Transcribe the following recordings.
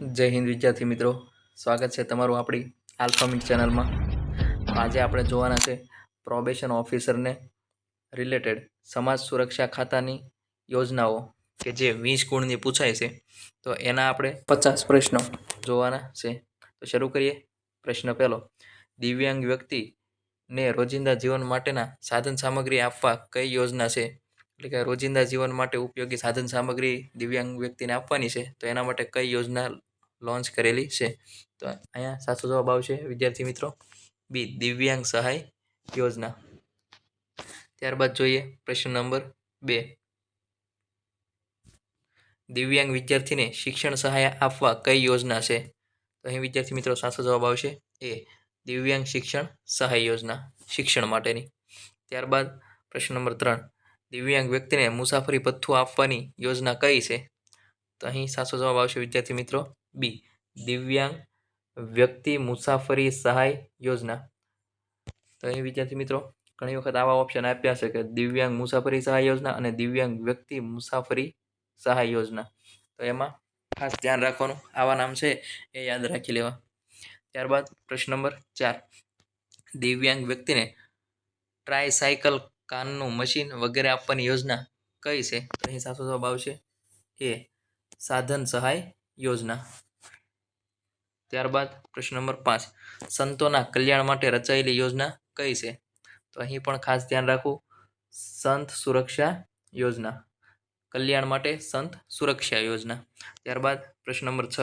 જય હિન્દ વિદ્યાર્થી મિત્રો. સ્વાગત છે તમારું આપણી આલ્ફામિટ ચેનલમાં. આજે આપણે જોવાના છે પ્રોબેશન ઓફિસરને રિલેટેડ સમાજ સુરક્ષા ખાતાની યોજનાઓ કે જે વીસ ગુણની પૂછાય છે. તો એના આપણે પચાસ પ્રશ્નો જોવાના છે. તો શરૂ કરીએ. પ્રશ્ન પહેલો, દિવ્યાંગ વ્યક્તિને રોજિંદા જીવન માટેના સાધન સામગ્રી આપવા કઈ યોજના છે? એટલે કે રોજિંદા જીવન માટે ઉપયોગી સાધન સામગ્રી દિવ્યાંગ વ્યક્તિને આપવાની છે. તો એના માટે કઈ યોજના લોન્ચ કરેલી છે. તો અહીંયા સાચો જવાબ આવશે, વિદ્યાર્થી મિત્રો. બી, દિવ્યાંગ સહાય યોજના. ત્યારબાદ જોઈએ પ્રશ્ન નંબર બે. દિવ્યાંગ વિદ્યાર્થીને શિક્ષણ સહાય આપવા કઈ યોજના છે? તો અહીં વિદ્યાર્થી મિત્રો સાચો જવાબ આવશે એ, દિવ્યાંગ શિક્ષણ સહાય યોજના, શિક્ષણ માટેની. ત્યારબાદ પ્રશ્ન નંબર ત્રણ. દિવ્યાંગ વ્યક્તિને મુસાફરી પથ્થું આપવાની યોજના કઈ છે? તો અહીં સાચો જવાબ આવશે વિદ્યાર્થી મિત્રો બી દિવ્યાંગ વ્યક્તિ મુસાફરી સહાય યોજના તો અહીં વિદ્યાર્થી મિત્રો, ઘણી વખત આવા ઓપ્શન આપ્યા છે કે દિવ્યાંગ મુસાફરી સહાય યોજના અને દિવ્યાંગ વ્યક્તિ મુસાફરી સહાય યોજના તો એમાં ખાસ ધ્યાન રાખવાનું, આવા નામ છે એ યાદ રાખી લેવા. ત્યારબાદ પ્રશ્ન નંબર ચાર. દિવ્યાંગ વ્યક્તિને ટ્રાયસાયકલ કાનનું મશીન વગેરે આપવાની યોજના કઈ છે? તો અહીં સાચો જવાબ આવશે એ સાધન સહાય યોજના. ત્યારબાદ પ્રશ્ન નંબર પાંચ. સંતોના કલ્યાણ માટે રચાયેલી યોજના કઈ છે? તો અહીં પણ ખાસ ધ્યાન રાખવું સંત સુરક્ષા યોજના. કલ્યાણ માટે સંત સુરક્ષા યોજના. ત્યારબાદ પ્રશ્ન નંબર છ.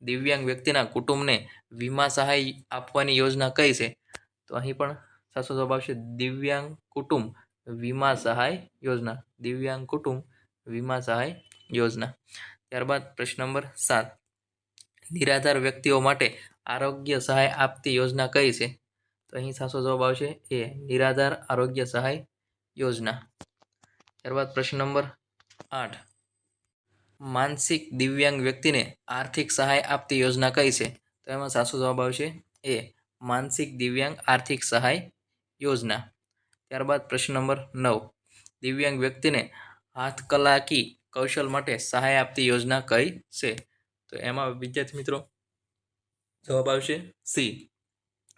દિવ્યાંગ વ્યક્તિના કુટુંબને વીમા સહાય આપવાની યોજના કઈ છે? તો અહીં પણ સાચો જવાબ આવશે દિવ્યાંગ કુટુંબ વીમા સહાય યોજના. દિવ્યાંગ કુટુંબ વીમા સહાય યોજના. ત્યારબાદ પ્રશ્ન નંબર સાત. નિરાધાર વ્યક્તિઓ માટે આરોગ્ય સહાય આપતી યોજના કઈ છે? તો અહીં સાચો જવાબ આવશે એ નિરાધાર આરોગ્ય સહાય યોજના. ત્યારબાદ પ્રશ્ન નંબર આઠ. માનસિક દિવ્યાંગ વ્યક્તિને આર્થિક સહાય આપતી યોજના કઈ છે? તો એમાં સાચો જવાબ આવશે એ માનસિક દિવ્યાંગ આર્થિક સહાય યોજના. ત્યારબાદ પ્રશ્ન નંબર નવ. દિવ્યાંગ વ્યક્તિને હાથકલાકી કૌશલ માટે સહાય આપતી યોજના કઈ છે? તો એમાં વિદ્યાર્થી મિત્રો જવાબ આવશે સી.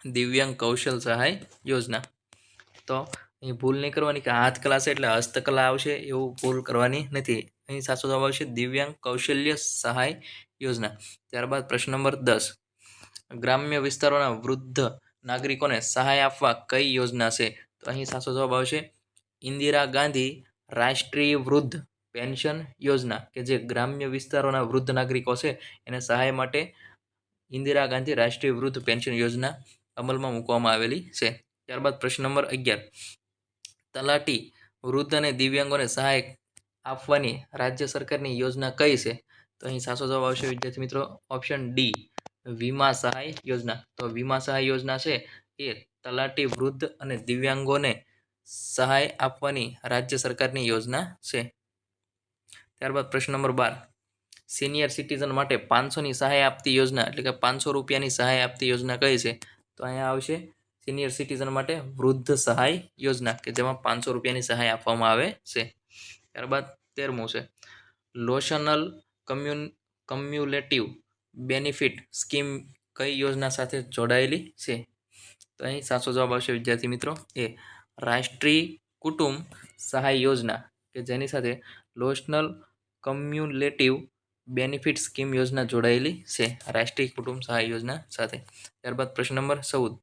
દિવ્યાંગ કૌશલ સહાય યોજના. તો અહીં ભૂલ નહીં કરવાની કે હાથ કલા છે એટલે હસ્તકલા આવશે એવું ભૂલ કરવાની નથી. અહીં સાચો જવાબ આવશે દિવ્યાંગ કૌશલ્ય સહાય યોજના. ત્યારબાદ પ્રશ્ન નંબર દસ. ગ્રામ્ય વિસ્તારોના વૃદ્ધ નાગરિકોને સહાય આપવા કઈ યોજના છે? તો અહીં સાચો જવાબ આવશે ઇન્દિરા ગાંધી રાષ્ટ્રીય વૃદ્ધ પેન્શન યોજના કે જે ગ્રામ્ય વિસ્તારોના વૃદ્ધ નાગરિકો છે, એને સહાય માટે ઇન્દિરા ગાંધી રાષ્ટ્રીય વૃદ્ધ પેન્શન યોજના અમલમાં મૂકવામાં આવેલી છે. ત્યારબાદ પ્રશ્ન નંબર અગિયાર. તલાટી વૃદ્ધ અને દિવ્યાંગોને સહાય આપવાની રાજ્ય સરકારની યોજના કઈ છે? તો અહીં સાચો જવાબ આવશે, વિદ્યાર્થી મિત્રો, ઓપ્શન ડી, વીમા સહાય યોજના. તો વીમા સહાય યોજના છે એ તલાટી વૃદ્ધ અને દિવ્યાંગોને સહાય આપવાની રાજ્ય સરકારની યોજના છે. ત્યારબાદ પ્રશ્ન નંબર બાર. સિનિયર સિટીઝન માટે પાંચસોની સહાય આપતી યોજના, એટલે કે પાંચસો રૂપિયાની સહાય આપતી યોજના કઈ છે? તો અહીંયા આવશે સિનિયર સિટીઝન માટે વૃદ્ધ સહાય યોજના, કે જેમાં પાંચસો રૂપિયાની સહાય આપવામાં આવે છે. ત્યારબાદ તેરમું છે. લોશનલ કમ્યુન કમ્યુલેટિવ બેનિફિટ સ્કીમ કઈ યોજના સાથે જોડાયેલી છે? તો અહીં સાચો જવાબ આવશે, વિદ્યાર્થી મિત્રો, એ રાષ્ટ્રીય કુટુંબ સહાય યોજના, કે જેની સાથે લોશનલ કમ્યુલેટિવ બેનિફિટ સ્કીમ યોજના જોડાયેલી છે, રાષ્ટ્રીય કુટુંબ સહાય યોજના સાથે. ત્યારબાદ પ્રશ્ન નંબર ચૌદ.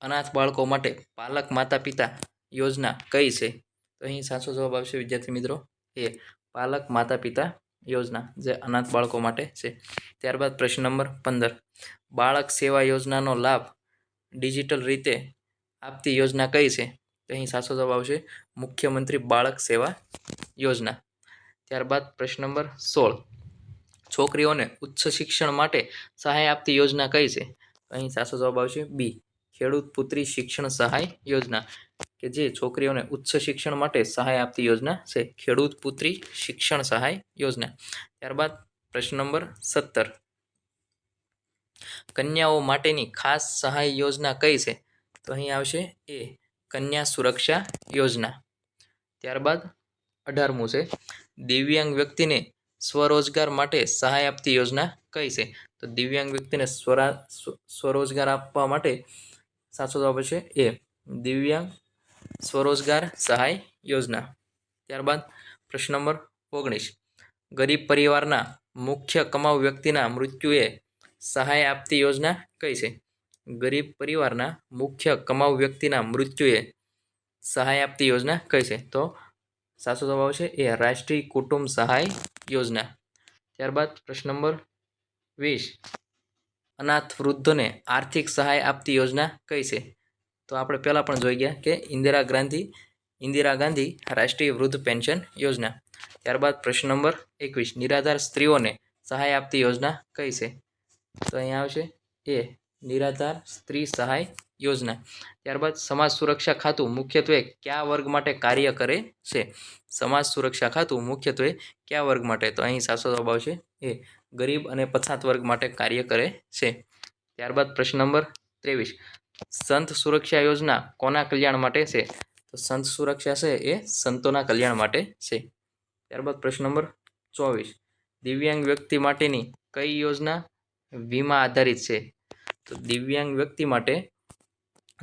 અનાથ બાળકો માટે પાલક માતા પિતા યોજના કઈ છે? તો અહીં સાચો જવાબ આવશે, વિદ્યાર્થી મિત્રો, એ પાલક માતા પિતા યોજના જે અનાથ બાળકો માટે છે. ત્યારબાદ પ્રશ્ન નંબર પંદર. બાળક સેવા યોજનાનો લાભ ડિજિટલ રીતે આપતી યોજના કઈ છે? તો અહીં સાચો જવાબ આવશે, મુખ્યમંત્રી બાળક સેવા યોજના. ત્યારબાદ પ્રશ્ન નંબર સોળ. છોકરીઓને ઉચ્ચ શિક્ષણ માટે સહાય આપતી યોજના કઈ છે? અહીં સાચો જવાબ આવશે બી, ખેડૂત પુત્રી શિક્ષણ સહાય યોજના, કે જે છોકરીઓને ઉચ્ચ શિક્ષણ માટે સહાય આપતી યોજના છે, ખેડૂત પુત્રી શિક્ષણ સહાય યોજના. ત્યારબાદ પ્રશ્ન નંબર સત્તર. કન્યાઓ માટેની ખાસ સહાય યોજના કઈ છે? તો અહીં આવશે એ, કન્યા સુરક્ષા યોજના. ત્યારબાદ અઢારમું છે. દિવ્યાંગ વ્યક્તિને સ્વરોજગાર માટે સહાય આપતી યોજના કઈ છે? તો દિવ્યાંગ વ્યક્તિને સ્વરા સ્વરોજગાર આપવા માટે સાચો જવાબ છે એ. દિવ્યાંગ સ્વરોજગાર સહાય યોજના. ત્યારબાદ પ્રશ્ન નંબર ઓગણીસ. ગરીબ પરિવારના મુખ્ય કમાઉ વ્યક્તિના મૃત્યુએ સહાય આપતી યોજના કઈ છે? ગરીબ પરિવારના મુખ્ય કમાઉ વ્યક્તિના મૃત્યુએ સહાય આપતી યોજના કઈ છે? તો સાચો જવાબ આવશે એ રાષ્ટ્રીય કુટુંબ સહાય યોજના. ત્યારબાદ પ્રશ્ન નંબર વીસ. અનાથ વૃદ્ધોને આર્થિક સહાય આપતી યોજના કઈ છે? તો આપણે પહેલાં પણ જોઈ ગયા કે ઇન્દિરા ગાંધી ઇન્દિરા ગાંધી રાષ્ટ્રીય વૃદ્ધ પેન્શન યોજના. ત્યારબાદ પ્રશ્ન નંબર એકવીસ. નિરાધાર સ્ત્રીઓને સહાય આપતી યોજના કઈ છે? તો અહીંયા આવશે એ, નિરાધાર સ્ત્રી સહાય યોજના. ત્યારબાદ સમાજ સુરક્ષા ખાતું મુખ્યત્વે કયા વર્ગ માટે કાર્ય કરે છે? સમાજ સુરક્ષા ખાતું મુખ્યત્વે કયા વર્ગ માટે? તો અહીં સાચો જવાબ આવશે એ ગરીબ અને પછાત વર્ગ માટે કાર્ય કરે છે. ત્યારબાદ પ્રશ્ન નંબર ત્રેવીસ. સંત સુરક્ષા યોજના કોના કલ્યાણ માટે છે? તો સંત સુરક્ષા છે એ સંતોના કલ્યાણ માટે છે. ત્યારબાદ પ્રશ્ન નંબર ચોવીસ. દિવ્યાંગ વ્યક્તિ માટેની કઈ યોજના વીમા આધારિત છે? તો દિવ્યાંગ વ્યક્તિ માટે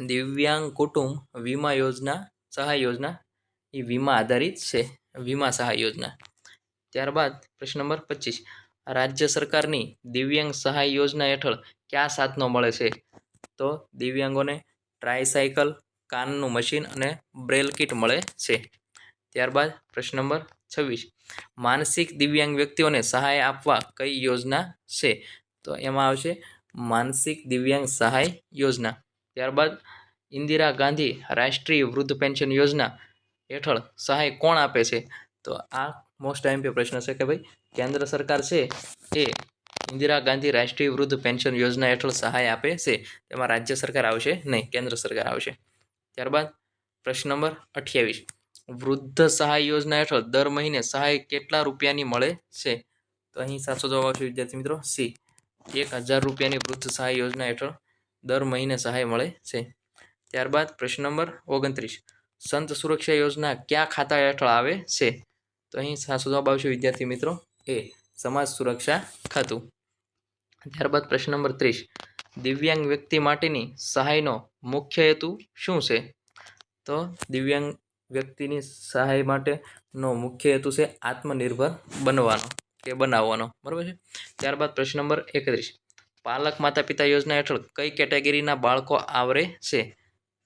દિવ્યાંગ કુટુંબ વીમા યોજના, સહાય યોજના, એ વીમા આધારિત છે, વીમા સહાય યોજના. ત્યારબાદ પ્રશ્ન નંબર પચીસ. રાજ્ય સરકારની દિવ્યાંગ સહાય યોજના હેઠળ કયા સાધનો મળે છે? તો દિવ્યાંગોને ટ્રાયસાયકલ, કાનનું મશીન અને બ્રેલ કિટ મળે છે. ત્યારબાદ પ્રશ્ન નંબર છવ્વીસ. માનસિક દિવ્યાંગ વ્યક્તિઓને સહાય આપવા કઈ યોજના છે? તો એમાં આવશે માનસિક દિવ્યાંગ સહાય યોજના. ત્યારબાદ ઇન્દિરા ગાંધી રાષ્ટ્રીય વૃદ્ધ પેન્શન યોજના હેઠળ સહાય કોણ આપે છે? તો આ મોસ્ટ આઈએમપી પ્રશ્ન છે કે ભાઈ, કેન્દ્ર સરકાર છે એ ઇન્દિરા ગાંધી રાષ્ટ્રીય વૃદ્ધ પેન્શન યોજના હેઠળ સહાય આપે છે? તેમાં રાજ્ય સરકાર આવશે? નહીં, કેન્દ્ર સરકાર આવશે. ત્યારબાદ પ્રશ્ન નંબર અઠ્યાવીસ. વૃદ્ધ સહાય યોજના હેઠળ દર મહિને સહાય કેટલા રૂપિયાની મળે છે? તો અહીં સાચો જવાબ આવશે વિદ્યાર્થી મિત્રો સી. એક હજાર રૂપિયાની વૃદ્ધ સહાય યોજના હેઠળ દર મહિને સહાય મળે છે. ત્યારબાદ પ્રશ્ન નંબર ઓગણત્રીસ. સંત સુરક્ષા યોજના કયા ખાતા હેઠળ આવે છે? તો અહીં સાચો જવાબ આવશે વિદ્યાર્થી મિત્રો એ, સમાજ સુરક્ષા ખાતું. ત્યારબાદ પ્રશ્ન નંબર ત્રીસ. દિવ્યાંગ વ્યક્તિ માટેની સહાયનો મુખ્ય હેતુ શું છે? તો દિવ્યાંગ વ્યક્તિની સહાય માટેનો મુખ્ય હેતુ છે આત્મનિર્ભર બનવાનો કે બનાવવાનો. બરાબર છે? ત્યારબાદ પ્રશ્ન નંબર એકત્રીસ. પાલક માતા પિતા યોજના હેઠળ કઈ કેટેગરીના બાળકો આવરે છે?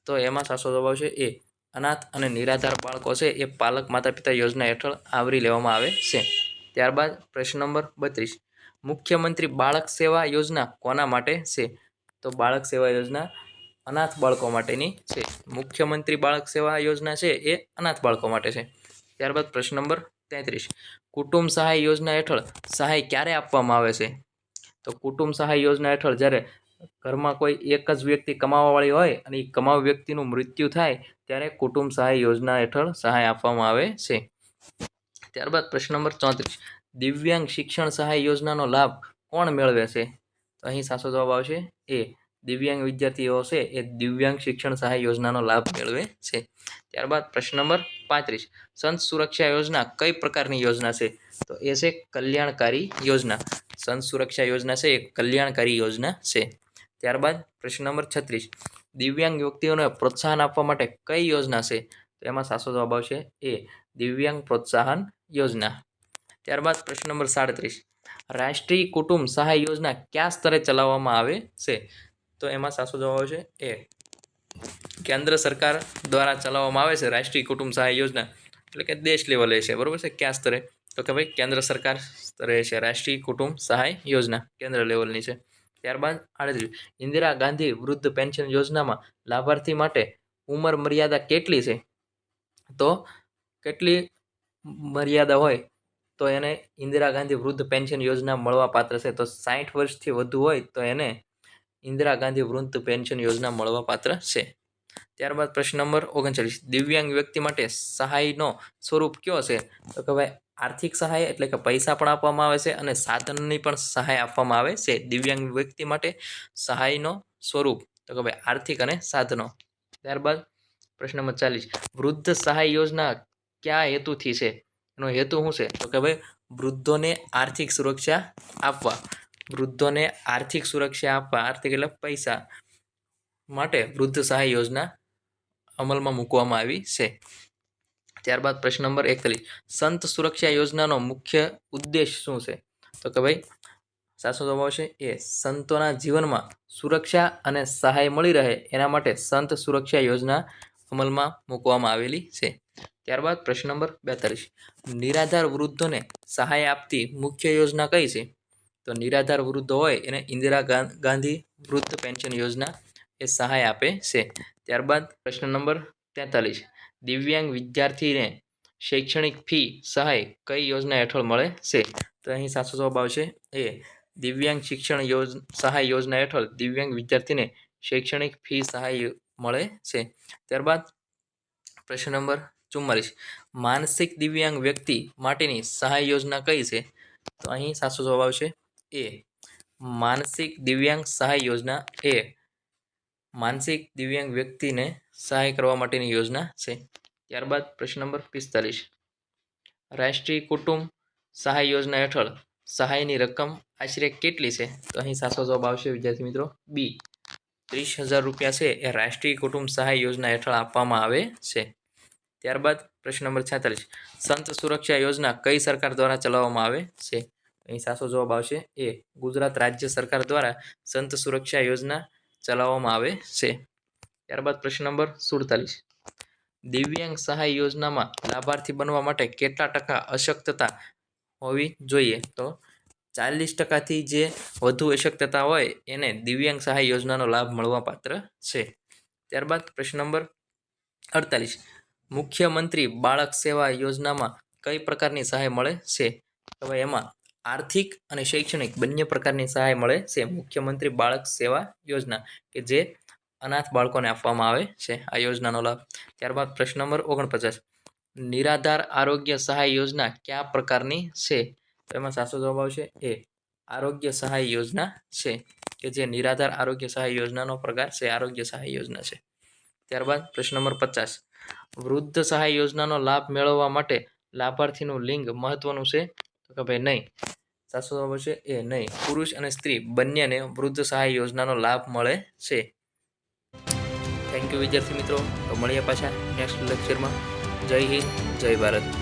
તો એમાં સાચો જવાબ છે એ અનાથ અને નિરાધાર બાળકો છે, એ પાલક માતા પિતા યોજના હેઠળ આવરી લેવામાં આવે છે. ત્યારબાદ પ્રશ્ન નંબર બત્રીસ. મુખ્યમંત્રી બાળક સેવા યોજના કોના માટે છે? તો બાળક સેવા યોજના અનાથ બાળકો માટેની છે. મુખ્યમંત્રી બાળક સેવા યોજના છે, એ અનાથ બાળકો માટે છે. ત્યારબાદ પ્રશ્ન નંબર તેત્રીસ. કુટુંબ સહાય યોજના હેઠળ સહાય ક્યારે આપવામાં આવે છે? તો કુટુંબ સહાય યોજના હેઠળ જ્યારે ઘરમાં કોઈ એક જ વ્યક્તિ કમાવાવાળી હોય અને એ કમાવ વ્યક્તિનું મૃત્યુ થાય, ત્યારે કુટુંબ સહાય યોજના હેઠળ સહાય આપવામાં આવે છે. ત્યારબાદ પ્રશ્ન નંબર ચોત્રીસ. દિવ્યાંગ શિક્ષણ સહાય યોજનાનો લાભ કોણ મેળવે છે? તો અહીં સાચો જવાબ આવશે એ દિવ્યાંગ વિદ્યાર્થીઓ છે એ દિવ્યાંગ શિક્ષણ સહાય યોજનાનો લાભ મેળવે છે. ત્યારબાદ પ્રશ્ન નંબર પાંત્રીસ. સંત સુરક્ષા યોજના કઈ પ્રકારની યોજના છે? તો એ છે કલ્યાણકારી યોજના. સંત સુરક્ષા યોજના છે એ કલ્યાણકારી યોજના છે. ત્યારબાદ પ્રશ્ન નંબર છત્રીસ. દિવ્યાંગ વ્યક્તિઓને પ્રોત્સાહન આપવા માટે કઈ યોજના છે? તો એમાં સાચો જવાબ આવશે એ દિવ્યાંગ પ્રોત્સાહન યોજના. ત્યારબાદ પ્રશ્ન નંબર સાડત્રીસ. રાષ્ટ્રીય કુટુંબ સહાય યોજના કયા સ્તરે ચલાવવામાં આવે છે? તો એમાં સાચો જવાબ આવશે એ કેન્દ્ર સરકાર દ્વારા ચલાવવામાં આવે છે રાષ્ટ્રીય કુટુંબ સહાય યોજના. એટલે કે દેશ લેવલે છે. બરાબર છે? કયા સ્તરે? તો કે ભાઈ કેન્દ્ર સરકાર સ્તરે છે રાષ્ટ્રીય કુટુંબ સહાય યોજના કેન્દ્ર લેવલની છે. ત્યારબાદ આડત્રીસ. ઇન્દિરા ગાંધી વૃદ્ધ પેન્શન યોજનામાં લાભાર્થી માટે ઉંમર મર્યાદા કેટલી છે? તો કેટલી મર્યાદા હોય તો એને ઇન્દિરા ગાંધી વૃદ્ધ પેન્શન યોજના મળવા પાત્ર છે. તો સાઠ વર્ષથી વધુ હોય તો એને ઇન્દિરા ગાંધી વૃદ્ધ પેન્શન યોજના મળવા પાત્ર છે. ત્યારબાદ પ્રશ્ન નંબર ઓગણચાલીસ. દિવ્યાંગ વ્યક્તિ માટે સહાયનો સ્વરૂપ કયો છે? તો કે ભાઈ આર્થિક સહાય એટલે કે પૈસા પણ આપવામાં આવે છે અને સાધનની પણ સહાય આપવામાં આવે છે. દિવ્યાંગ વ્યક્તિ માટે સહાયનો સ્વરૂપ. તો કે ભાઈ, આર્થિક અને સાધનો. ત્યારબાદ પ્રશ્ન નંબર ચાલીસ. વૃદ્ધ સહાય યોજના કયા હેતુથી છે? એનો હેતુ શું છે? તો કે ભાઈ, વૃદ્ધોને આર્થિક સુરક્ષા આપવા. વૃદ્ધોને આર્થિક સુરક્ષા આપવા, આર્થિક એટલે પૈસા માટે વૃદ્ધ સહાય યોજના અમલમાં મૂકવામાં આવી છે. ત્યારબાદ પ્રશ્ન નંબર એકતાલીસ. સંત સુરક્ષા યોજનાનો મુખ્ય ઉદ્દેશ શું છે? તો કે ભાઈ, સાચો જવાબ આવશે એ, સંતોના જીવનમાં સુરક્ષા અને સહાય મળી રહે એના માટે સંત સુરક્ષા યોજના અમલમાં મૂકવામાં આવેલી છે. ત્યારબાદ પ્રશ્ન નંબર બેતાલીસ. નિરાધાર વૃદ્ધોને સહાય આપતી મુખ્ય યોજના કઈ છે? તો નિરાધાર વૃદ્ધો હોય એને ઇન્દિરા ગાંધી વૃદ્ધ પેન્શન યોજના એ સહાય આપે છે. ત્યારબાદ પ્રશ્ન નંબર તેતાલીસ. દિવ્યાંગ વિદ્યાર્થીને શૈક્ષણિક ફી સહાય કઈ યોજના હેઠળ મળે છે? તો અહીં સાચો જવાબ આવશે એ દિવ્યાંગ શિક્ષણ યોજ સહાય યોજના હેઠળ દિવ્યાંગ વિદ્યાર્થીને શૈક્ષણિક ફી સહાય મળે છે. ત્યારબાદ પ્રશ્ન નંબર ચુમ્માલીસ. માનસિક દિવ્યાંગ વ્યક્તિ માટેની સહાય યોજના કઈ છે? તો અહીં સાચો જવાબ આવશે એ માનસિક દિવ્યાંગ સહાય યોજના એ માનસિક દિવ્યાંગ વ્યક્તિને સહાય કરવા માટેની યોજના છે. ત્યારબાદ પ્રશ્ન નંબર પિસ્તાલીસ. રાષ્ટ્રીય કુટુંબ સહાય યોજના હેઠળ સહાયની રકમ આશરે કેટલી છે? તો અહીં સાચો જવાબ આવશે, વિદ્યાર્થી મિત્રો, બી. ત્રીસ હજાર રૂપિયા છે એ રાષ્ટ્રીય કુટુંબ સહાય યોજના હેઠળ આપવામાં આવે છે. ત્યારબાદ પ્રશ્ન નંબર છેતાલીસ. સંત સુરક્ષા યોજના કઈ સરકાર દ્વારા ચલાવવામાં આવે છે? અહીં સાચો જવાબ આવશે, એ ગુજરાત રાજ્ય સરકાર દ્વારા સંત સુરક્ષા યોજના ચલાવવામાં આવે છે. ત્યારબાદ પ્રશ્ન નંબર સુડતાલીસ. દિવ્યાંગ સહાય યોજનામાં લાભાર્થી બનવા માટે કેટલા ટકા અશક્તતા હોવી જોઈએ? તો ચાલીસ ટકાથી જે વધુ અશક્તતા હોય એને દિવ્યાંગ સહાય યોજનાનો લાભ મળવા પાત્ર છે. ત્યારબાદ પ્રશ્ન નંબર અડતાલીસ. મુખ્યમંત્રી બાળક સેવા યોજનામાં કઈ પ્રકારની સહાય મળે છે? તો એમાં આર્થિક અને શૈક્ષણિક બંને પ્રકારની સહાય મળે છે. મુખ્યમંત્રી બાળક સેવા યોજના કે જે અનાથ બાળકોને આપવામાં આવે છે આ યોજનાનો લાભ. ત્યારબાદ પ્રશ્ન નંબર ઓગણપચાસ. નિરાધાર આરોગ્ય સહાય યોજના કયા પ્રકારની છે? તો એમાં સાચો જવાબ આવશે એ આરોગ્ય સહાય યોજના છે કે જે નિરાધાર આરોગ્ય સહાય યોજનાનો પ્રકાર છે, આરોગ્ય સહાય યોજના છે. ત્યારબાદ પ્રશ્ન નંબર પચાસ. વૃદ્ધ સહાય યોજનાનો લાભ મેળવવા માટે લાભાર્થીનું લિંગ મહત્વનું છે? તો કે ભાઈ નહીં. સાચો જવાબ છે એ નહીં. પુરુષ અને સ્ત્રી બંનેને વૃદ્ધ સહાય યોજનાનો લાભ મળે છે. થેન્ક યુ વિદ્યાર્થી મિત્રો. તો મળીએ પાછા નેક્સ્ટ લેક્ચરમાં જય હિન્દ જય ભારત.